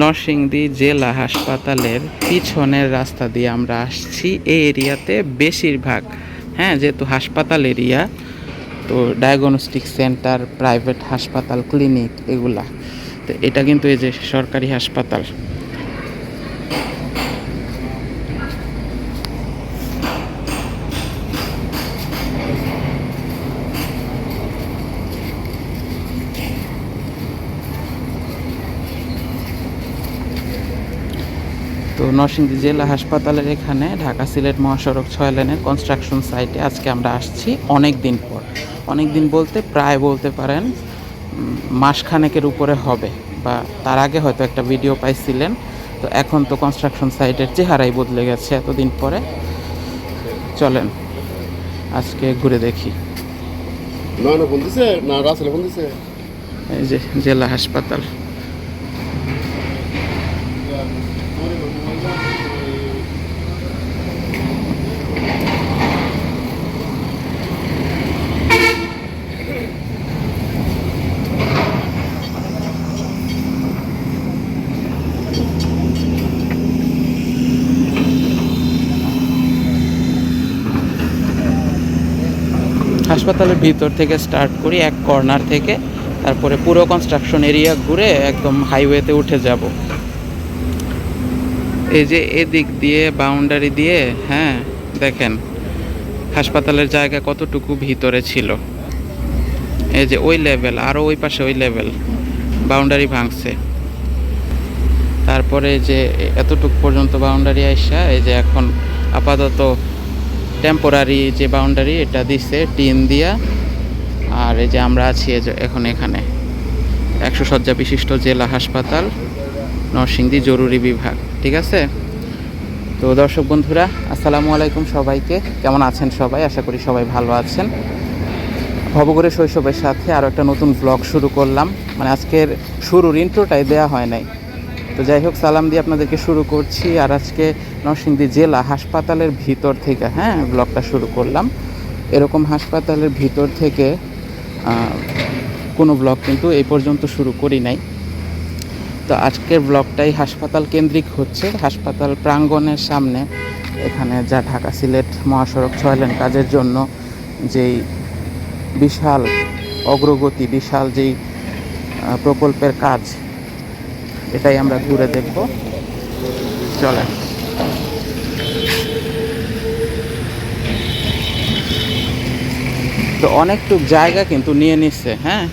নরসিংদী জেলা হাসপাতালের পিছনের রাস্তা দিয়ে আমরা আসছি। এই এরিয়াতে বেশিরভাগ হ্যাঁ যেহেতু হাসপাতাল এরিয়া, তো ডায়াগনস্টিক সেন্টার প্রাইভেট হাসপাতাল ক্লিনিক এগুলা। তো এটা কিন্তু এই যে সরকারি হাসপাতাল। তো নরসিংদী জেলা হাসপাতালের এখানে ঢাকা সিলেট মহাসড়ক ছয় লেনের কনস্ট্রাকশন সাইটে আজকে আমরা আসছি অনেক দিন পর। অনেক দিন বলতে প্রায় বলতে পারেন মাসখানেকের উপরে হবে বা তার আগে হয়তো একটা ভিডিও পাইছিলেন। তো এখন তো কনস্ট্রাকশন সাইটের চেহারাই বদলে গেছে এতদিন পরে। চলেন আজকে ঘুরে দেখি। না না এই যে জেলা হাসপাতাল। হাসপাতালের ভিতর থেকে স্টার্ট করি, এক কর্নার থেকে। তারপরে পুরো কনস্ট্রাকশন এরিয়া ঘুরে একদম হাইওয়েতে উঠে যাব। এই যে এদিক দিয়ে বাউন্ডারি দিয়ে হ্যাঁ দেখেন, হাসপাতালের জায়গা কতটুকু ভিতরে ছিল। এই যে ওই লেভেল আরও ওই পাশে ওই লেভেল বাউন্ডারি ভাঙছে। তারপরে যে এতটুকু পর্যন্ত বাউন্ডারি আইসা, এই যে এখন আপাতত টেম্পোরারি যে বাউন্ডারি এটা দিচ্ছে টিন দিয়া। আর এই যে আমরা আছি এখন এখানে। একশো শয্যা বিশিষ্ট জেলা হাসপাতাল, নরসিংদী জরুরি বিভাগ, ঠিক আছে? তো দর্শক বন্ধুরা, আসসালামু আলাইকুম সবাইকে। কেমন আছেন সবাই? আশা করি সবাই ভালো আছেন। ভবঘুরে শৈশবের সাথে আরও একটা নতুন ব্লগ শুরু করলাম। মানে আজকের শুরুর ইন্ট্রোটাই দেয়া হয় নাই। তো যাই হোক, সালাম দিয়ে আপনাদেরকে শুরু করছি। আর আজকে নরসিংদী জেলা হাসপাতালের ভিতর থেকে হ্যাঁ ব্লগটা শুরু করলাম। এরকম হাসপাতালের ভিতর থেকে কোনো ব্লগ কিন্তু এই পর্যন্ত শুরু করি নাই। তো আজকের ব্লগটাই হাসপাতাল কেন্দ্রিক হচ্ছে। হাসপাতাল প্রাঙ্গণের সামনে, এখানে যা ঢাকা সিলেট মহাসড়ক ছয় লেন কাজের জন্য যেই বিশাল অগ্রগতি, বিশাল যেই প্রকল্পের কাজ এটাই আমরা ঘুরে দেখব। চলে। তো অনেকটুক জায়গা কিন্তু নিয়ে নিচ্ছে হ্যাঁ?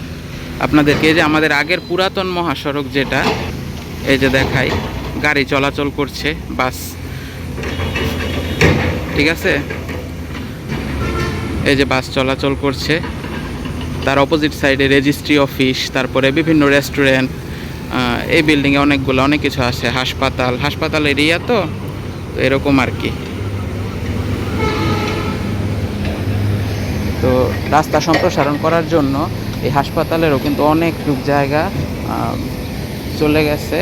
আপনাদেরকে এই যে আমাদের আগের পুরাতন মহাসড়ক যেটা, এই যে দেখাই, গাড়ি চলাচল করছে, বাস। ঠিক আছে? এই যে বাস চলাচল করছে, তার অপোজিট সাইডে রেজিস্ট্রি অফিস তারপরে বিভিন্ন রেস্টুরেন্ট এই বিল্ডিংয়ে অনেকগুলো, অনেক কিছু আছে, হাসপাতাল। হাসপাতাল এরিয়া তো এরকম আর কি। তো রাস্তা সম্প্রসারণ করার জন্য এই হাসপাতালেরও কিন্তু অনেক টুক জায়গা চলে গেছে।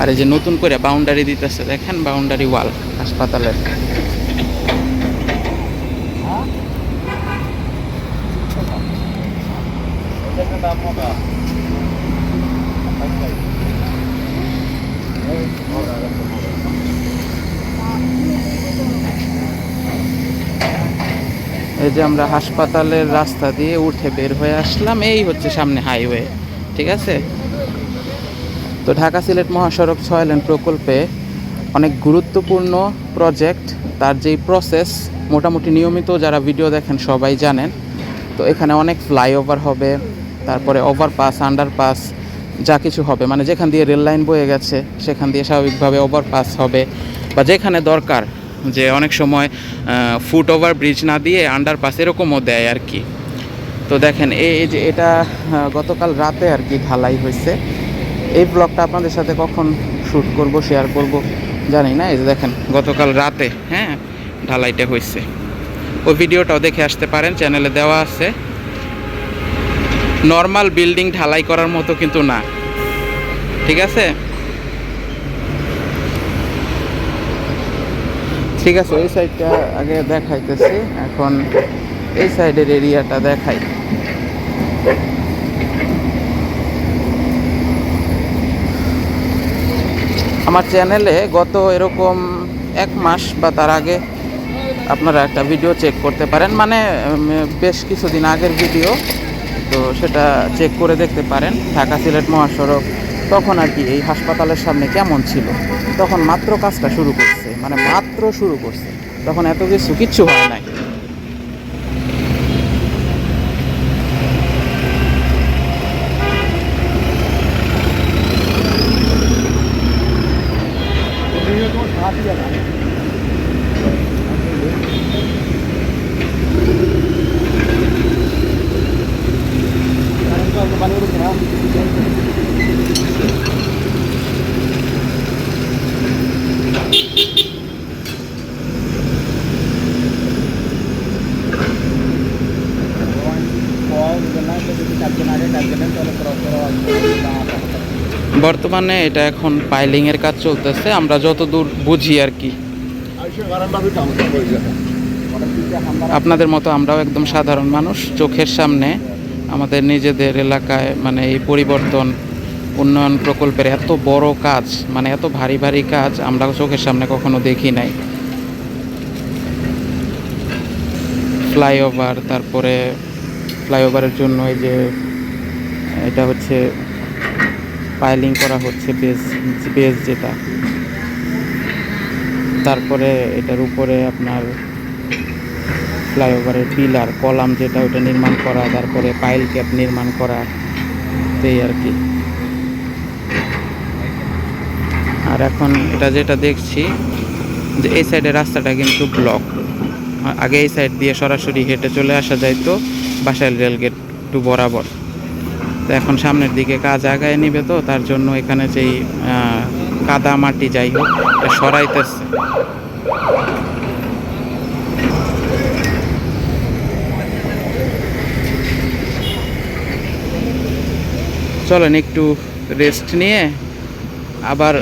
আর এই যে নতুন করে বাউন্ডারি দিতেছে, দেখেন বাউন্ডারি ওয়াল হাসপাতালের। এই যে আমরা হাসপাতালের রাস্তা দিয়ে উঠে বের হয়ে আসলাম, এই হচ্ছে সামনে হাইওয়ে, ঠিক আছে? তো ঢাকা সিলেট মহাসড়ক ছয় লেন প্রকল্পে অনেক গুরুত্বপূর্ণ প্রজেক্ট তার যেই প্রসেস মোটামুটি নিয়মিত যারা ভিডিও দেখেন সবাই জানেন। তো এখানে অনেক ফ্লাইওভার হবে, তারপরে ওভারপাস আন্ডারপাস যা কিছু হবে মানে যেখান দিয়ে রেল লাইন বয়ে গেছে, সেখান দিয়ে স্বাভাবিকভাবে ওভারপাস হবে, বা যেখানে দরকার যে অনেক সময় ফুট ওভার ব্রিজ না দিয়ে আন্ডারপাস এরকমও দেয় আর কি। তো দেখেন এই যে এটা গতকাল রাতে আর কি ঢালাই হয়েছে। এই ব্লগটা আপনাদের সাথে কখন শ্যুট করব শেয়ার করব, জানি না। এই যে দেখেন, গতকাল রাতে হ্যাঁ ঢালাইটা হয়েছে। ওই ভিডিওটাও দেখে আসতে পারেন চ্যানেলে দেওয়া আছে। নর্মাল বিল্ডিং ঢালাই করার মতো কিন্তু না। ঠিক আছে? ঠিক আছে ওই সাইডটা আগে দেখাইতেছি। এখন এই সাইডের এরিয়াটা দেখাই। আমার চ্যানেলে গত এরকম এক মাস বা তার আগে আপনারা একটা ভিডিও চেক করতে পারেন। মানে বেশ কিছুদিন আগের ভিডিও তো সেটা চেক করে দেখতে পারেন। ঢাকা সিলেট মহাসড়ক, তখন আর কি এই হাসপাতালের সামনে কেমন ছিল? তখন মাত্র কাজটা শুরু করছে। মানে মাত্র শুরু করছে। তখন এত কিছু কিচ্ছু হয় নাই। বর্তমানে এটা এখন পাইলিং এর কাজ চলতেছে, আমরা যতদূর বুঝি আর কি। আপনাদের মতো আমরাও একদম সাধারণ মানুষ, চোখের সামনে আমাদের নিজেদের এলাকায় মানে এই পরিবর্তন, উন্নয়ন প্রকল্পের এত বড় কাজ মানে এত ভারী ভারী কাজ আমরা চোখের সামনে কখনো দেখি নাই। ফ্লাইওভার তারপরে ফ্লাইওভারের জন্য এই যে, এটা হচ্ছে পাইলিং করা হচ্ছে বেস বেস যেটা। তারপরে এটার উপরে আপনার ফ্লাইওভারের পিলার কলাম যেটা ওটা নির্মাণ করা, তারপরে পাইল ক্যাপ নির্মাণ করা, এই আর কি। আর এখন এটা যেটা দেখছি, যে এই সাইডের রাস্তাটা কিন্তু ব্লক আগে এই সাইড দিয়ে সরাসরি হেঁটে চলে আসা যাইতো, বাসাইল রেলগেট টু বরাবর। তো এখন সামনের দিকে কাজ আগায় নিবে তো, তার জন্য এখানে যেই কাদা মাটি যাই হোক সরাইতেছে। চলেন একটু রেস্ট নিয়ে আবার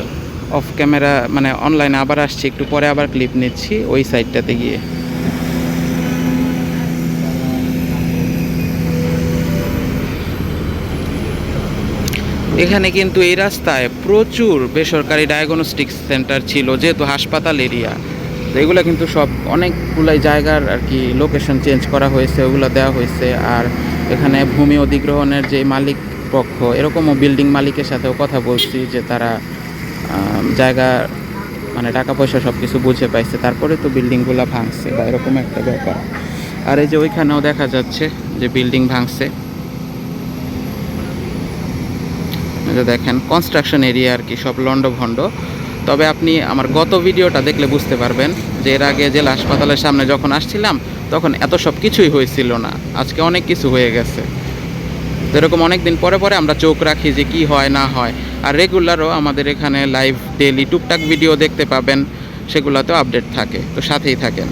অফ ক্যামেরা মানে অনলাইনে আবার আসছি, একটু পরে আবার ক্লিপ নিচ্ছি, ওই সাইডটাতে গিয়ে। এখানে কিন্তু এই রাস্তায় প্রচুর বেসরকারি ডায়াগনস্টিক সেন্টার ছিল, যেহেতু হাসপাতাল এরিয়া এগুলো কিন্তু সব অনেকগুলাই জায়গার আর কি লোকেশন চেঞ্জ করা হয়েছে, ওগুলো দেওয়া হয়েছে। আর এখানে ভূমি অধিগ্রহণের যে মালিক পক্ষ, এরকমও বিল্ডিং মালিকের সাথেও কথা বলছি যে তারা জায়গা মানে টাকা পয়সা সব কিছু বুঝে পাইছে, তারপরে তো বিল্ডিংগুলো ভাঙছে বা এরকম একটা ব্যাপার। আর এই যে ওইখানেও দেখা যাচ্ছে যে বিল্ডিং ভাঙছে এই যে দেখেন কনস্ট্রাকশন এরিয়া আর কি, সব লন্ডভন্ড তবে আপনি আমার গত ভিডিওটা দেখলে বুঝতে পারবেন যে এর আগে জেলা হাসপাতালের সামনে যখন আসছিলাম, তখন এত সব কিছুই হয়েছিল না। আজকে অনেক কিছু হয়ে গেছে। এরকম অনেক দিন পরে পরে আমরা চোখ রাখি যে কি হয়, না হয়। আর রেগুলারও আমাদের এখানে লাইভ ডেলি টুকটাক ভিডিও দেখতে পাবেন, সেগুলোতেও আপডেট থাকে। তো সাথেই থাকেন।